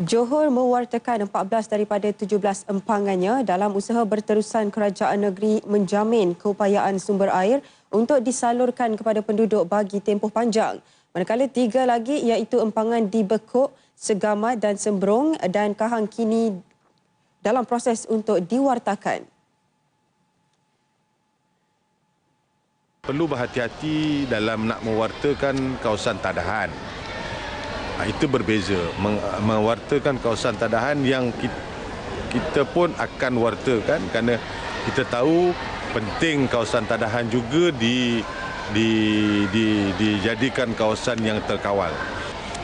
Johor mewartakan 14 daripada 17 empangannya dalam usaha berterusan kerajaan negeri menjamin keupayaan sumber air untuk disalurkan kepada penduduk bagi tempoh panjang. Manakala tiga lagi iaitu empangan di Bekuk, Segamat dan Sembrong dan Kahang kini dalam proses untuk diwartakan. Perlu berhati-hati dalam nak mewartakan kawasan tadahan. Ha, itu berbeza. Mewartakan kawasan tadahan yang kita pun akan wartakan kerana kita tahu penting kawasan tadahan juga di, di, di, dijadikan kawasan yang terkawal.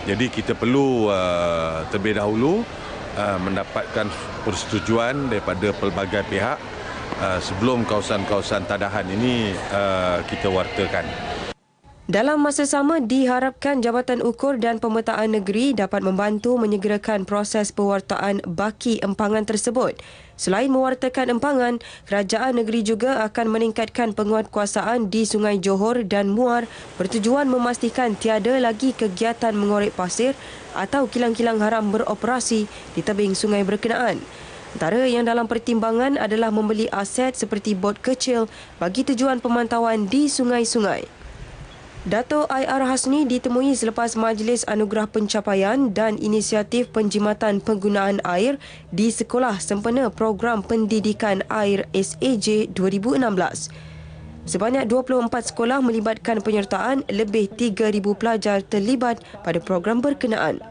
Jadi kita perlu uh, terlebih dahulu uh, mendapatkan persetujuan daripada pelbagai pihak uh, sebelum kawasan-kawasan tadahan ini uh, kita wartakan. Dalam masa sama, diharapkan Jabatan Ukur dan Pemetaan Negeri dapat membantu menyegerakan proses pewartaan baki empangan tersebut. Selain mewartakan empangan, kerajaan negeri juga akan meningkatkan penguatkuasaan di Sungai Johor dan Muar bertujuan memastikan tiada lagi kegiatan mengorek pasir atau kilang-kilang haram beroperasi di tebing sungai berkenaan. Antara yang dalam pertimbangan adalah membeli aset seperti bot kecil bagi tujuan pemantauan di sungai-sungai. Dato' IR Hasni ditemui selepas Majlis Anugerah Pencapaian dan Inisiatif Penjimatan Penggunaan Air di Sekolah Sempena Program Pendidikan Air SAJ 2016. Sebanyak 24 sekolah melibatkan penyertaan lebih 3,000 pelajar terlibat pada program berkenaan.